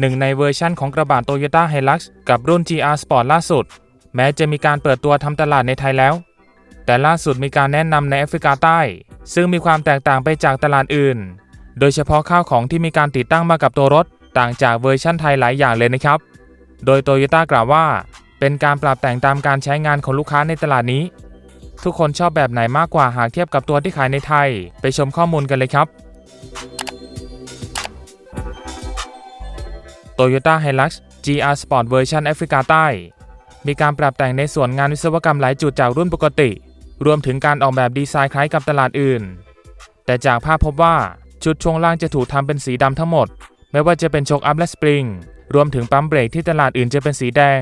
หนึ่งในเวอร์ชั่นของกระบะ Toyota Hilux กับรุ่น GR Sport ล่าสุด แม้จะมีการเปิดตัวทำตลาดในไทยแล้ว แต่ล่าสุดมีการแนะนำในแอฟริกาใต้ ซึ่งมีความแตกต่างไปจากตลาดอื่น โดยเฉพาะข้าวของที่มีการติดตั้งมากับตัวรถ ต่างจากเวอร์ชั่นไทยหลายอย่างเลยนะครับ โดยโตโยต้ากล่าวว่า เป็นการปรับแต่งตามการใช้งานของลูกค้าในตลาดนี้ ทุกคนชอบแบบไหนมากกว่าหากเทียบกับตัวที่ขายในไทย ไปชมข้อมูลกันเลยครับ Toyota Hilux GR Sport เวอร์ชันแอฟริกาใต้ มีการปรับแต่งในส่วนงานวิศวกรรมหลายจุดจากรุ่นปกติ รวมถึงการออกแบบดีไซน์คล้ายกับตลาดอื่น แต่จากภาพพบว่าชุดช่วงล่างจะถูกทำเป็นสีดำทั้งหมด ไม่ว่าจะเป็นโชคอัพและสปริง รวมถึงปั๊มเบรกที่ตลาดอื่นจะเป็นสีแดง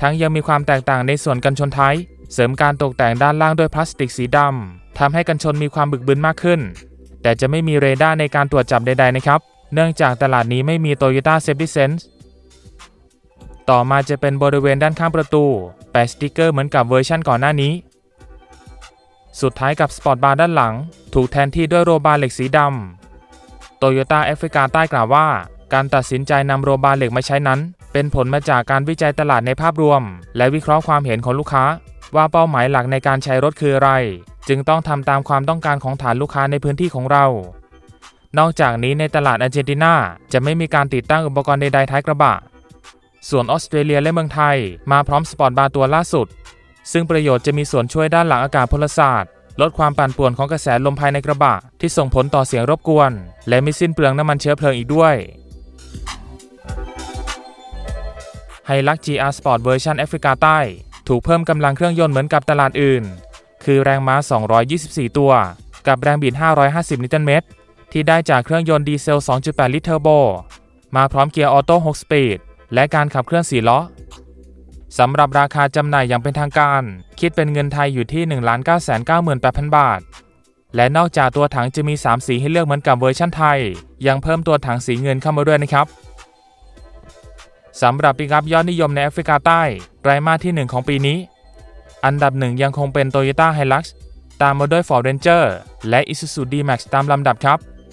ทั้งยังมีความแตกต่างในส่วนกันชนท้ายเสริมการตกแต่งด้านล่างด้วยพลาสติกสีดำทำให้กันชนมีความบึกบึนมากขึ้น แต่จะไม่มีเรดาร์ในการตรวจจับใด ๆ นะครับ เนื่องจากตลาดนี้ไม่มี Toyota Safety Sense ต่อมาจะเป็นบริเวณด้านข้างประตู แปะสติกเกอร์เหมือนกับเวอร์ชั่นก่อนหน้านี้ สุดท้ายกับสปอร์ตบาร์ด้านหลัง ถูกแทนที่ด้วยโรบาร์เหล็กสีดำ โตโยต้าแอฟริกาใต้กล่าวว่า การตัดสินใจนำโรบาร์เหล็กมาใช้นั้น เป็นผลมาจากการวิจัยตลาดในภาพรวม และวิเคราะห์ความเห็นของลูกค้า ว่าเป้าหมายหลักในการใช้รถคืออะไร จึงต้องทำตามความต้องการของฐานลูกค้าในพื้นที่ของเรา นอกจากนี้ในตลาดอาร์เจนตินาจะไม่มีการติดตั้งอุปกรณ์ใดๆท้ายกระบะ ส่วนออสเตรเลียและเมืองไทย มาพร้อมสปอร์ตบาร์ตัวล่าสุด ซึ่งประโยชน์จะมีส่วนช่วยด้านหลังอากาศพลศาสตร์ ลดความปั่นป่วนของกระแสลมภายในกระบะ ที่ส่งผลต่อเสียงรบกวน และไม่สิ้นเปลืองน้ำมันเชื้อเพลิงอีกด้วยไฮลัก GR Sport เวอร์ชันแอฟริกาใต้ ถูกเพิ่มกำลังเครื่องยนต์เหมือนกับตลาดอื่น คือแรงม้า 224 ตัว กับแรงบิด 550 นิวตันเมตร ที่ได้จากเครื่องยนต์ดีเซล 2.8 ลิตรเทอร์โบ มาพร้อมเกียร์ออโต้6สปีด และการขับเคลื่อน4ล้อสำหรับราคาจำหน่ายอย่างเป็นทางการ คิดเป็นเงินไทยอยู่ที่ 1,998,000 บาท และนอกจากตัวถังจะมี 3 สีให้เลือกเหมือนกับเวอร์ชั่นไทย ยังเพิ่มตัวถังสีเงินเข้ามาด้วยนะครับสำหรับปิกับยอดนิยมในแอฟริกาใต้ไตรมาสที่ 1 ของปีนี้ อันดับหนึ่งยังคงเป็น Toyota Hilux ตามมาด้วย Ford Ranger และ Isuzu D-Max ตามลำดับครับ